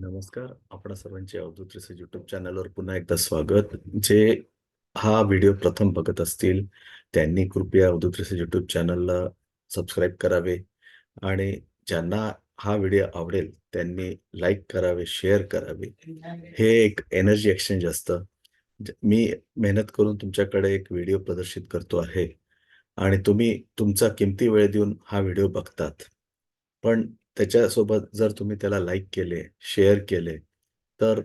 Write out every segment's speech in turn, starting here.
नमस्कार. आपणा सर्वांचे अवधूत रिसर्च यूट्यूब चॅनलवर पुन्हा एकदा स्वागत. जे हा व्हिडिओ प्रथम बघत असतील, त्यांनी कृपया अवधूत रिसर्च यूट्यूब चॅनलला सबस्क्राईब करावे आणि ज्यांना हा व्हिडिओ आवडेल, त्यांनी लाईक करावे, शेअर करावे. हे एक एनर्जी एक्सचेंज असतं. मी मेहनत करून तुमच्याकडे एक व्हिडिओ प्रदर्शित करतो आहे आणि तुम्ही तुमचा किमती वेळ देऊन हा व्हिडिओ बघतात. पण त्याच्यासोबत जर तुम्ही त्याला लाईक केले, शेअर केले, तर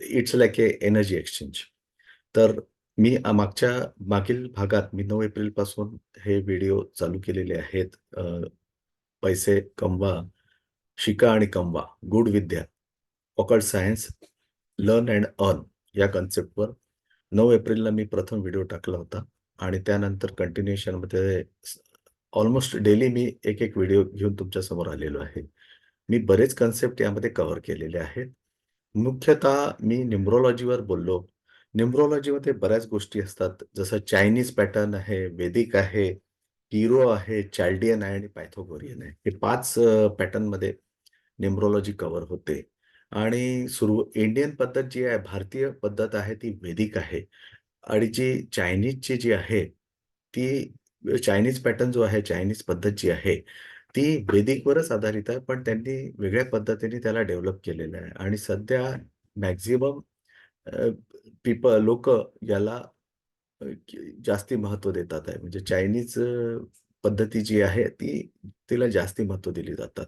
it's like a energy exchange. तर मी मागच्या मागील भागात मी नऊ एप्रिलपासून हे व्हिडिओ चालू केलेले आहेत. पैसे कमवा, शिका आणि कमवा, good Vidya, occult science, learn and earn या कन्सेप्टवर नऊ एप्रिलला मी प्रथम व्हिडिओ टाकला होता आणि त्यानंतर कंटिन्युएशनमध्ये ऑलमोस्ट डेली मी एक-एक व्हिडिओ घेऊन तुमच्यासमोर आलेलो आहे. मी बरेच कन्सेप्ट यामध्ये कव्हर केलेले आहेत. मुख्यतः मी न्यूमरोलॉजीवर बोललो. न्यूमरोलॉजीमध्ये बऱ्याच गोष्टी असतात. जसं चायनीज पॅटर्न आहे, वेदिक आहे, हिरो आहे, चाल्डियन आहे आणि पायथोगोरियन आहे. हे पाच पॅटर्नमध्ये न्यूमरोलॉजी कव्हर होते आणि सुरू इंडियन पद्धत जी आहे, भारतीय पद्धत आहे ती वेदिक आहे आणि जी चायनीजची जी आहे, ती चायनीज पॅटर्न जो आहे, चायनीज पद्धत जी आहे, ती वेदिकवरच आधारित आहे. पण त्यांनी वेगळ्या पद्धतीने त्याला डेव्हलप केलेलं आहे आणि सध्या मॅक्झिमम पीपल लोक याला जास्ती महत्त्व देतात आहे. म्हणजे चायनीज पद्धती जी आहे, ती तिला जास्ती महत्त्व दिली जातात.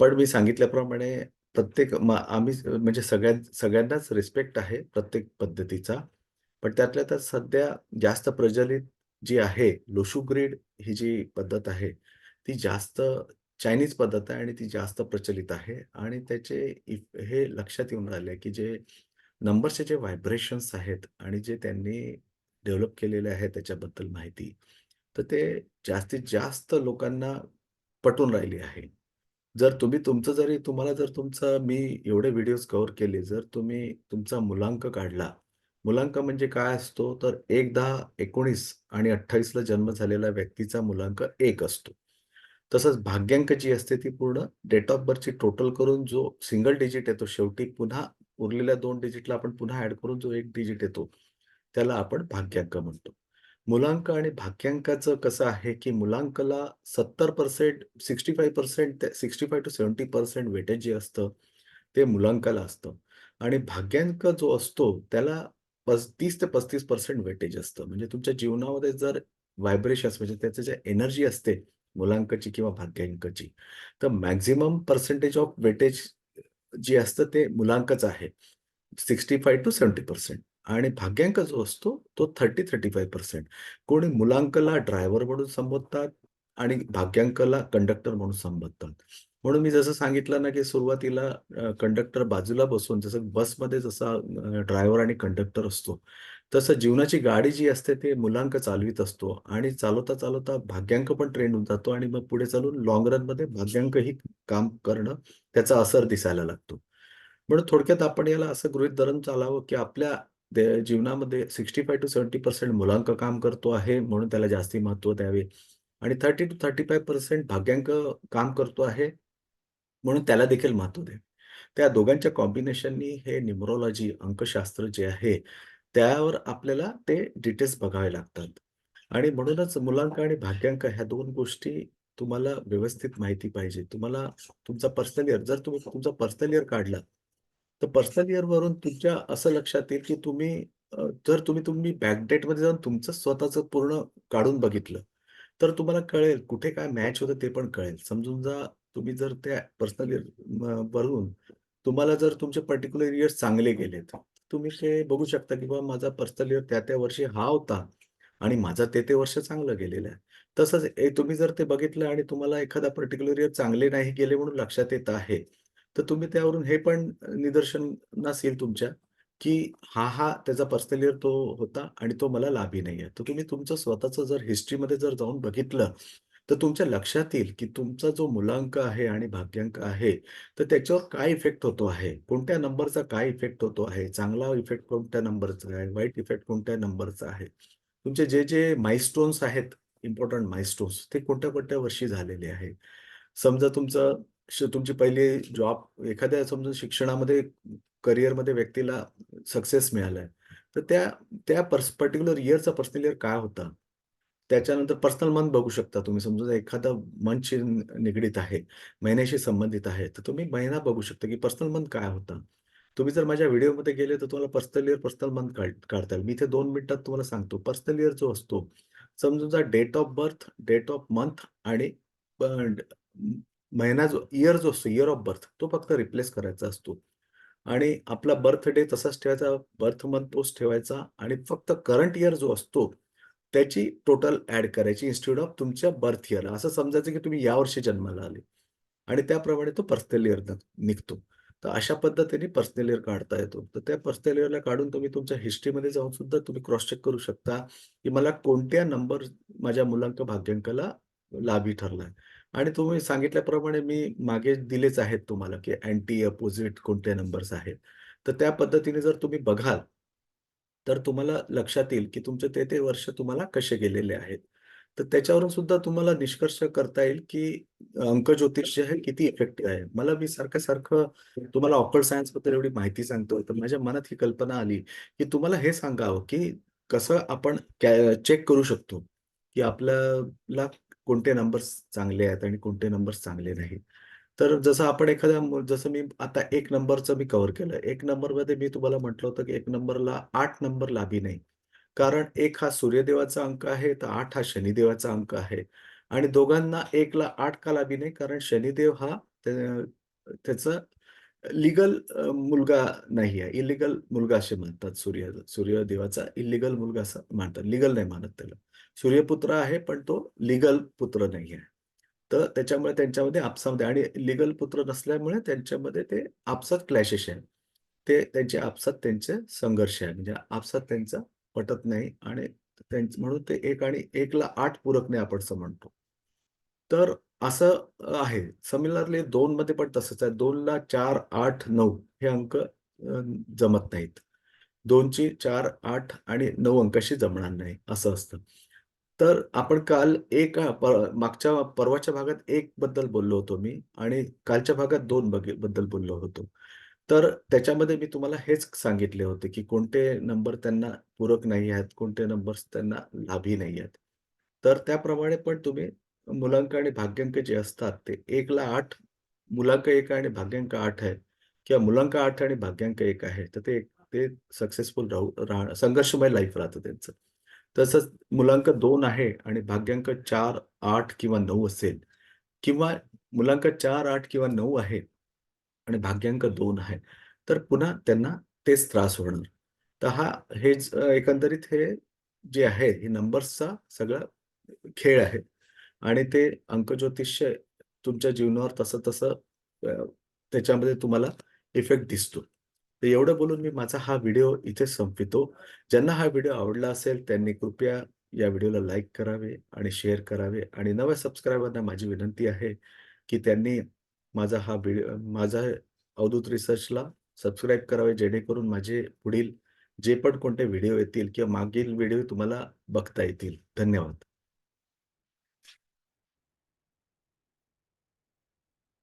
पण मी सांगितल्याप्रमाणे प्रत्येक आम्ही म्हणजे सगळ्यां सगळ्यांनाच रिस्पेक्ट आहे प्रत्येक पद्धतीचा. पण त्यातल्या त्यात सध्या जास्त प्रचलित जी आहे, लोशू ही जी पद्धत आहे, ती जास्त चायनीज पद्धत आहे आणि ती जास्त प्रचलित आहे आणि त्याचे इफ हे लक्षात येऊन राहिले, की जे नंबरचे जे व्हायब्रेशन्स आहेत आणि जे त्यांनी डेव्हलप केलेले आहे त्याच्याबद्दल माहिती, तर ते जास्तीत जास्त लोकांना पटून राहिली आहे. जर तुम्ही तुमचं जरी तुम्हाला जर तुमचं मी एवढे व्हिडिओज कव्हर केले, जर तुम्ही तुमचा मुलांक काढला, मुलांक म्हणजे काय असतो, तर 1, 10, 19 आणि अठ्ठावीसला जन्म झालेला व्यक्तीचा मुलांक एक असतो. तसंच भाग्यांक जी असते ती पूर्ण डेट ऑफ बर्थची टोटल करून जो सिंगल डिजिट येतो शेवटी पुन्हा उरलेल्या दोन डिजिटला आपण पुन्हा ऍड करून जो एक डिजिट येतो, त्याला आपण भाग्यांक म्हणतो. मुलांक आणि भाग्यांकाचं कसं आहे, की मुलांकला 70% 65% ते 65% टू 70% वेटेज जे असतं, ते मुलांकाला असतं आणि भाग्यांक जो असतो त्याला 30 ते 35% वेटेज असतं. म्हणजे तुमच्या जीवनामध्ये जर व्हायब्रेशन म्हणजे त्याचं जे एनर्जी असते मुलांकाची किंवा भाग्यांकची तर मॅक्झिमम पर्सेंटेज ऑफ वेटेज जे असतं ते मुलांकच आहे. 65 टू 70% आणि भाग्यांक जो असतो तो 30-35%. कोणी मुलांकला ड्रायव्हर म्हणून संबोधतात आणि भाग्यांकला कंडक्टर म्हणून संबोधतात. म्हणून मी जसं सांगितलं ना, की सुरुवातीला कंडक्टर बाजूला बसून जसं बसमध्ये जसा ड्रायव्हर आणि कंडक्टर असतो, तसं जीवनाची गाडी जी असते ते मुलांक चालवीत असतो आणि चालवता-चालवता भाग्यांक पण ट्रेंड होऊन जातो आणि मग पुढे चालून लॉंग रनमध्ये भाग्यांकही काम करणं त्याचा असर दिसायला लागतो. म्हणून थोडक्यात आपण याला असं गृहीत धरून चालावं, की आपल्या जीवनामध्ये sixty five to seventy percent मुलांक काम करतो आहे, म्हणून त्याला जास्ती महत्त्व द्यावे आणि 30-35% भाग्यांक काम करतो आहे, म्हणून त्याला देखील महत्त्व दे त्या दोघांच्या कॉम्बिनेशननी हे न्यूमरोलॉजी, अंकशास्त्र जे आहे, त्यावर आपल्याला ते डिटेल्स बघावे लागतात आणि म्हणूनच मुलांक आणि भाग्यांक ह्या दोन गोष्टी तुम्हाला व्यवस्थित माहिती पाहिजे. तुम्हाला तुमचा पर्सनल इयर जर तुम्ही तुमचा पर्सनल इयर काढला, तर पर्सनल इयर वरून तुमच्या असं लक्षात येईल, की तुम्ही जर तुम्ही तुम्ही बॅकडेटमध्ये जाऊन तुमचं स्वतःचं पूर्ण काढून बघितलं, तर तुम्हाला कळेल कुठे काय मॅच होतं ते पण कळेल. समजून जा तुम्ही जर त्या पर्सनल इयर तुम्हाला जर तुमचे पर्टिक्युलर इयर्स चांगले गेलेत, तुम्ही ते बघू शकता, की बाबा माझा पर्सनल इयर त्या-त्या वर्षी हा होता आणि माझा ते-ते वर्ष चांगलं गेलेलं आहे. तसंच तुम्ही जर ते बघितलं आणि तुम्हाला एखादा पर्टिक्युलर इयर चांगले नाही गेले म्हणून लक्षात येत आहे, तर तुम्ही त्यावरून हे पण निदर्शनास येईल तुमच्या, की हा, हा त्याचा पर्सनल इयर तो होता आणि तो मला लाभी नाहीये. तर तुम्ही तुमचं स्वतःचं जर हिस्ट्रीमध्ये जर जाऊन बघितलं, तर तुमच्या लक्षात येईल, की तुमचा जो मुलांक आहे आणि भाग्यांक आहे, तर त्याच्यावर काय इफेक्ट होतो आहे? कोणत्या नंबरचा काय इफेक्ट होतो आहे? चांगला इफेक्ट कोणत्या नंबरचा आहे? वाईट इफेक्ट कोणत्या नंबरचा आहे? तुमचे जे, जे माइलस्टोन्स आहेत, इम्पोर्टंट माइलस्टोन्स ते कोणत्या-कोणत्या वर्षी झालेले आहे? समजा तुमचं श तुमची पहिली जॉब एखाद्या समजा शिक्षणामध्ये करिअरमध्ये व्यक्तीला सक्सेस मिळालाय. तर त्या त्या पर्स पर्टिक्युलर इयरचा पर्सनल इयर काय होता? त्याच्यानंतर पर्सनल मंथ बघू शकता तुम्ही. समजा एखादा मंथशी निगडीत आहे, महिन्याशी संबंधित आहे, तर तुम्ही महिना बघू शकता, की पर्सनल मंथ काय होता? तुम्ही जर माझ्या व्हिडिओमध्ये गेले तर तुम्हाला पर्सनल इयर, पर्सनल मंथ काढता येईल. मी इथे दोन मिनिटात तुम्हाला सांगतो. पर्सनल इयर जो असतो, समजा date of birth, date of month आणि महिना जो इयर जो असतो, इयर ऑफ बर्थ तो फक्त रिप्लेस करायचा असतो. आणि आपला बर्थ डे तसाच ठेवायचा, बर्थ मंथ तोच ठेवायचा आणि फक्त करंट इयर जो असतो, त्याची टोटल ॲड करायची इन्स्टिट्यूट ऑफ तुमच्या बर्थ इयर. असं समजायचं की तुम्ही यावर्षी जन्माला आले आणि त्याप्रमाणे तो पर्सनल इयर निघतो. तर अशा पद्धतीने पर्सनल इयर काढता येतो. तर त्या पर्सनल इयरला काढून तुम्ही तुमच्या हिस्ट्रीमध्ये जाऊन सुद्धा तुम्ही क्रॉस चेक करू शकता, की मला कोणत्या नंबर माझ्या मुलांक भाग्यांकाला लाभी ठरला आणि तुम्ही सांगितल्याप्रमाणे मी मागे दिलेच आहेत तुम्हाला, की अँटी, अपोझिट कोणते नंबर्स आहेत. तर त्या पद्धतीने जर तुम्ही बघाल, तर तुम्हाला लक्षात येईल, की तुमचे ते-ते वर्ष तुम्हाला कसे गेलेले आहेत. तर त्याच्यावरून सुद्धा तुम्हाला निष्कर्ष करता येईल, की अंक ज्योतिष जे आहे किती इफेक्टिव्ह आहे. मला मी सारखं-सारखं तुम्हाला ऑकर्ड सायन्सबद्दल एवढी माहिती सांगतोय, तर माझ्या मनात ही कल्पना आली, की तुम्हाला हे सांगावं, की कसं आपण चेक करू शकतो, की आपल्याला कोणते नंबर्स चांगले आहेत आणि कोणते नंबर्स चांगले नाहीत. तर जसं आपण एखाद्या जसं मी आता एक नंबरचं मी कव्हर केलं. एक नंबरमध्ये मी तुम्हाला म्हटलं होतं, की एक नंबरला आठ नंबर लाभी नाही. कारण एक हा सूर्यदेवाचा अंक आहे, तर आठ हा शनिदेवाचा अंक आहे आणि दोघांना एकला आठ का लाभी नाही? कारण शनिदेव हा त्या लिगल मुलगा नाही आहे. इलिगल मुलगा असे म्हणतात सूर्य सूर्यदेवाचा इलिगल मुलगा असं मानतात लिगल नाही मानत त्याला. सूर्यपुत्र आहे, पण तो लिगल पुत्र नाही आहे. तर त्याच्यामुळे त्यांच्यामध्ये आपसामध्ये आणि लीगल पुत्र नसल्यामुळे त्यांच्यामध्ये ते आपसात क्लॅशेस आहे. ते त्यांचे आपसात त्यांचे संघर्ष आहे. म्हणजे आपसात त्यांचा पटत नाही आणि त्यांचं म्हणून ते एक आणि एकला आठ पूरक नाही आपण असं म्हणतो. तर असं आहे. सिमिलरली 2 मध्ये पण तसंच आहे. दोनला चार आठ नऊ हे अंक जमत नाहीत. 2 ची 4, 8 आणि नऊ अंकाशी जमणार नाही असं असतं. तर आपण काल एक मागच्या परवाच्या भागात एक बद्दल बोललो होतो मी आणि कालच्या भागात दोन बद्दल बोललो होतो. तर त्याच्यामध्ये मी तुम्हाला हेच सांगितले होते, की कोणते नंबर त्यांना पूरक नाही आहेत, कोणते नंबर्स त्यांना लाभी नाही आहेत. तर त्याप्रमाणे पण तुम्ही मुलांक आणि भाग्यांक जे असतात ते एकला आठ मुलांक एक आणि भाग्यांक आठ आहे किंवा मुलांक आठ आणि भाग्यांक एक आहे. तर ते ते सक्सेसफुल राहू राहणं संघर्षमय लाईफ राहतं त्यांचं. तसंच मुलांक दोन आहे आणि भाग्यांक 4, 8 किंवा नऊ असेल किंवा मुलांक 4, 8 किंवा नऊ आहे आणि भाग्यांक दोन आहे. तर पुन्हा त्यांना तेच त्रास होणार. तर हा हेच एकंदरीत हे जे आहे हे नंबर्सचा सगळा खेळ आहे आणि ते अंकज्योतिष्य तुमच्या जीवनावर तसं-तसं त्याच्यामध्ये तुम्हाला इफेक्ट दिसतो. तर एवढं बोलून मी माझा हा व्हिडिओ इथे संपवितो. ज्यांना हा व्हिडिओ आवडला असेल त्यांनी कृपया या व्हिडिओला लाईक करावे आणि शेअर करावे आणि नव्या सबस्क्रायबरना माझी विनंती आहे, की त्यांनी माझा हा व्हिडिओ माझा अवधूत रिसर्चला सबस्क्राईब करावे जेणेकरून माझे पुढील जे पण कोणते व्हिडिओ येतील किंवा मागील व्हिडिओ तुम्हाला बघता येतील. धन्यवाद.